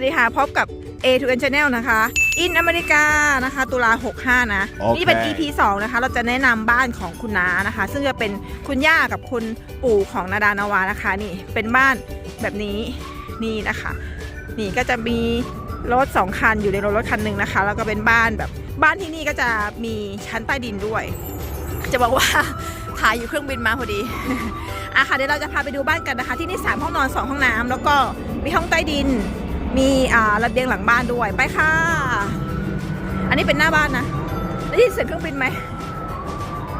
วัสดีค่ะ พบกับ A to N Channel นะคะ In อเมริกานะคะ ตุลา 65 นะโอเคนี่เป็น EP 2 นะคะ เราจะแนะนำบ้านของคุณน้านะคะ ซึ่งจะเป็นคุณย่ากับคุณปู่ของนาดานาวานะคะ นี่เป็นบ้านแบบนี้นี่นะคะ นี่ก็จะมีรถ 2 คันอยู่ในรถรถคันหนึ่งนะคะ แล้วก็เป็นบ้านแบบบ้านที่นี่ก็จะมีชั้นใต้ดินด้วย จะบอกว่าถ่ายอยู่เครื่องบินมาพอดีอะค่ะเดี๋ยวเราจะพาไปดูบ้านกันนะคะ ที่นี่3ห้องนอน 2 ห้องน้ำแล้วก็มีห้องใต้ดิน มีอ่าระเบียงหลังบ้านด้วยไปค่ะ อันนี้เป็นหน้าบ้านนะได้ยินเสียงเครื่องบินไหม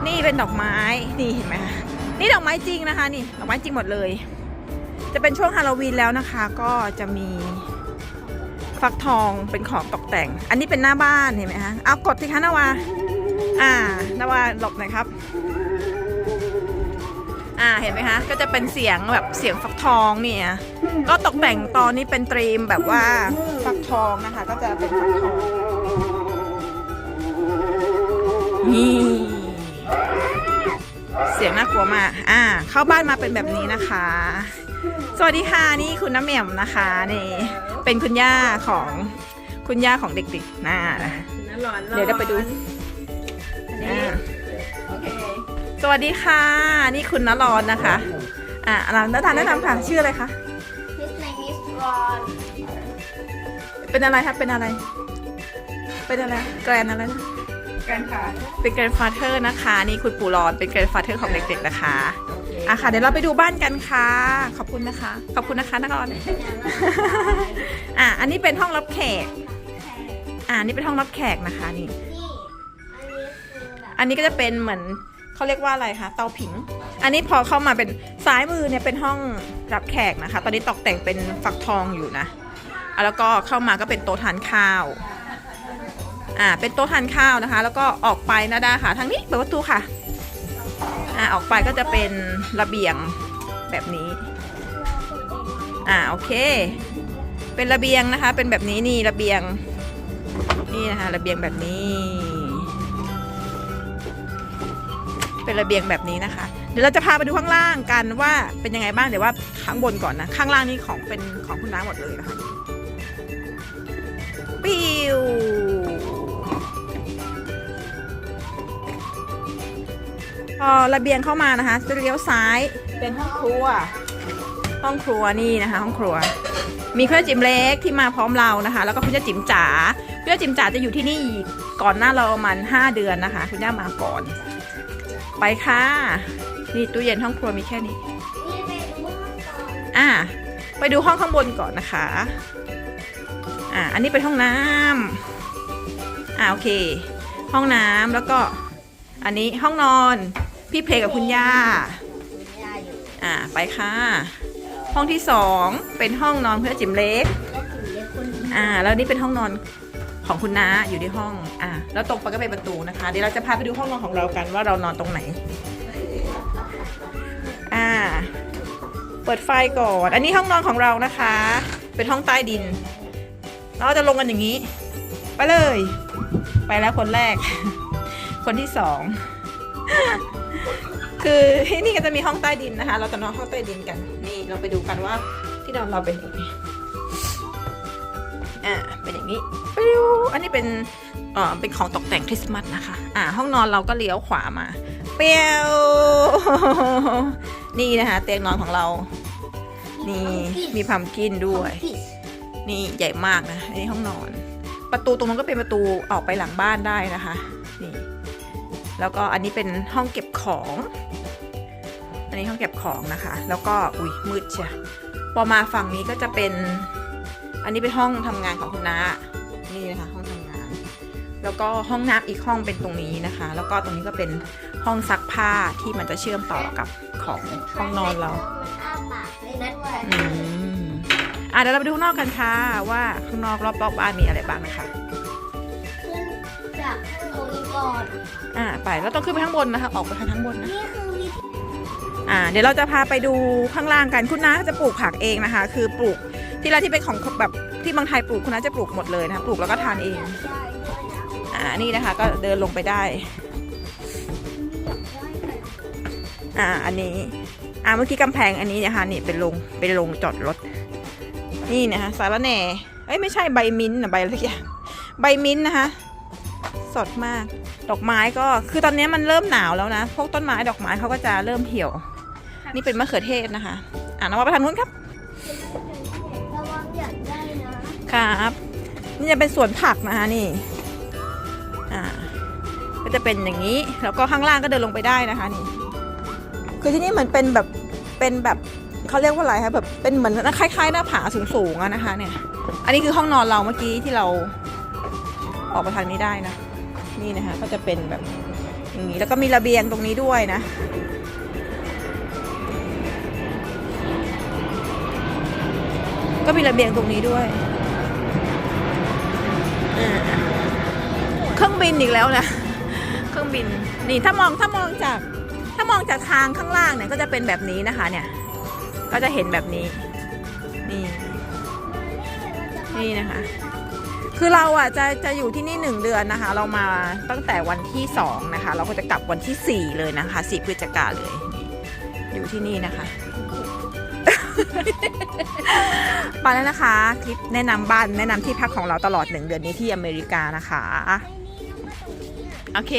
นี่เป็นดอกไม้นี่เห็นไหมคะนี่ดอกไม้จริงนะคะ นี่ดอกไม้จริงหมดเลย จะเป็นช่วงฮาโลวีนแล้วนะคะ ก็จะมีฟักทองเป็นของตกแต่ง อันนี้เป็นหน้าบ้านเห็นไหมคะเอากดสิคะนาวาอ่านาวาหลบหน่อยครับ อ่าเห็นไหมคะก็จะเป็นเสียงแบบเสียงฟักทองเนี่ย ก็ตกแต่งตอนนี้เป็นตรีมแบบว่าฟักทองนะคะ ก็จะเป็นฟักทองนี่เสียงน่ากลัวมากอ่า เข้าบ้านมาเป็นแบบนี้นะคะ สวัสดีค่ะนี่คุณน้ำเหม่มนะคะนี่ เป็นคุณย่าของคุณย่าของเด็กๆนะเดี๋ยวเราไปดูอ่าโอเคสวัสดีค่ะ นี่คุณนรอนนะคะ อ่าเราแนะนำแนะนำค่ะ ชื่ออะไรคะ His name is Ron เป็นอะไรคะเป็นอะไร เป็นอะไร แกรนอะไรนะกันค่ะเป็นแกรนฟาเธอร์นะคะ นี่คุณปู่รอนเป็นแกรนฟาเธอร์ของเด็กๆนะคะอะค่ะ เดี๋ยวเราไปดูบ้านกันค่ะ ขอบคุณนะคะ ขอบคุณนะคะนรอนอะ อันนี้เป็นห้องรับแขก อ่านี่เป็นห้องรับแขกนะคะนี่นี่อันนี้คือแบบอันนี้ก็จะเป็นเหมือนเขาเรียกว่าอะไรคะ เตาผิง อันนี้พอเข้ามาเป็นซ้ายมือเนี่ยเป็นห้องรับแขกนะคะ ตอนนี้ตกแต่งเป็นฟักทองอยู่นะอะแล้วก็เข้ามาก็เป็นโต๊ะทานข้าวอ่าเป็นโต๊ะทานข้าวนะคะ แล้วก็ออกไปนะดาค่ะทางนี้เปิดประตูค่ะอ่าออกไปก็จะเป็นระเบียงแบบนี้อ่าโอเค เป็นระเบียงนะคะ เป็นแบบนี้นี่ระเบียงนี่นะคะระเบียงแบบนี้ เป็นระเบียงแบบนี้นะคะ เดี๋ยวเราจะพาไปดูข้างล่างกันว่าเป็นยังไงบ้างเดี๋ยวว่าข้างบนก่อนนะ ข้างล่างนี่ของเป็นของคุณน้าหมดเลยนะคะปิ้วพอระเบียงเข้ามานะคะจะเลี้ยวซ้ายเป็นห้องครัว ห้องครัวนี่นะคะ ห้องครัว มีคุณย่าจิ๋มเล็กที่มาพร้อมเรานะคะ แล้วก็คุณย่าจิ๋มจ๋าคุณย่าจิ๋มจ๋าจะอยู่ที่นี่ก่อนหน้าเราประมาณ5เดือนนะคะ คุณย่ามาก่อน ไปค่ะ นี่ตู้เย็นห้องครัวมีแค่นี้นี่เป็นเมื่อก่อนอะไปดูห้องข้างบนก่อนนะคะ อะอันนี้เป็นห้องน้ำอะโอเค ห้องน้ำแล้วก็ อันนี้ห้องนอน พี่เพลกับคุณย่าคุณย่าอยู่อะไปค่ะ ห้องที่สองเป็นห้องนอนเพื่อจิ๋มเล็กและถึงเรียกคุณอ่า แล้วนี่เป็นห้องนอน ของคุณน้าอยู่ที่ห้องอ่าแล้วตรงไปก็เป็นประตูนะคะ เดี๋ยวเราจะพาไปดูห้องนอนของเรากันว่าเรานอนตรงไหน อ่า เปิดไฟก่อน อันนี้ห้องนอนของเรานะคะ เป็นห้องใต้ดิน เราจะลงกันอย่างนี้ ไปเลย ไปแล้วคนแรก คนที่สองคือที่นี่ก็จะมีห้องใต้ดินนะคะ เราจะนอนห้องใต้ดินกัน นี่เราไปดูกันว่าที่นอนเราเป็นยังไง อ่าเป็นอย่างนี้ปิ้วอันนี้เป็นเอ่อเป็นของตกแต่งคริสต์มาสนะคะ อ่า ห้องนอนเราก็เลี้ยวขวามาเปียวนี่นะคะ เตียงนอนของเรา นี่มีพัมกินด้วยพิสนี่ใหญ่มากนะอันนี้ห้องนอน ประตูตรงนั้นก็เป็นประตูออกไปหลังบ้านได้นะคะ นี่ แล้วก็อันนี้เป็นห้องเก็บของ อันนี้ห้องเก็บของนะคะ แล้วก็อุ้ยมืดเชียพอมาฝั่งนี้ก็จะเป็น อันนี้เป็นห้องทำงานของคุณน้านี่นะคะห้องทำงาน แล้วก็ห้องน้ำอีกห้องเป็นตรงนี้นะคะ แล้วก็ตรงนี้ก็เป็นห้องซักผ้าที่มันจะเชื่อมต่อกับของห้องนอนเรามันอ้าปากเลยนะอืมอะเดี๋ยวเราไปดูข้างนอกกันค่ะว่าข้างนอกรอบๆบ้านมีอะไรบ้างนะคะขึ้นจากตรงนี้ก่อนอ่าไปแล้วต้องขึ้นไปข้างบนนะคะ ออกไปทางข้างบนนะนี่คือวิธีอ่าเดี๋ยวเราจะพาไปดูข้างล่างกันคุณน้าจะปลูกผักเองนะคะ คือปลูก ที่ไรที่เป็นของแบบที่บางไทยปลูกคุณน้าจะปลูกหมดเลยนะคะปลูกแล้วก็ทานเอง อ่านี่นะคะ ก็เดินลงไปได้ อ่าอันนี้ อ่าเมื่อกี้กำแพงอันนี้นะคะนี่เป็นโรงเป็นโรงจอดรถ นี่นะคะสารแหน่อ้ยไม่ใช่ใบมิ้นท์นะใบอะไรอย่างใบมิ้นท์นะคะสดมากดอกไม้ก็คือตอนนี้มันเริ่มหนาวแล้วนะ พวกต้นไม้ดอกไม้เขาก็จะเริ่มเหี่ยว นี่เป็นมะเขือเทศนะคะ อ่านว่าไปทางนู้นครับ ครับ นี่จะเป็นสวนผักนะคะนี่ อ่า ก็จะเป็นอย่างนี้ แล้วก็ข้างล่างก็เดินลงไปได้นะคะนี่ คือที่นี่เหมือนเป็นแบบ เป็นแบบเขาเรียกว่าอะไรคะแบบ เป็นเหมือนคล้ายๆหน้าผาสูงๆอะนะคะ เนี่ย อันนี้คือห้องนอนเราเมื่อกี้ที่เราออกไปทางนี้ได้นะ นี่นะคะ ก็จะเป็นแบบอย่างนี้ แล้วก็มีระเบียงตรงนี้ด้วยนะก็มีระเบียงตรงนี้ด้วย เครื่องบินอีกแล้วนะ เครื่องบิน นี่ถ้ามองถ้ามองจาก ถ้ามองจากทางข้างล่างเนี่ยก็จะเป็นแบบนี้นะคะ เนี่ย ก็จะเห็นแบบนี้ นี่ นี่นะคะ คือเราอะจะจะอยู่ที่นี่หนึ่งเดือนนะคะ เรามาตั้งแต่วันที่สองนะคะ เราก็จะกลับวันที่สี่เลยนะคะสี่พฤศจิกาเลย อยู่ที่นี่นะคะ ไปแล้วนะคะคลิปแนะนำบ้านแนะนำที่พักของเราตลอดหนึ่งเดือนนี้ที่อเมริกานะคะ โอเค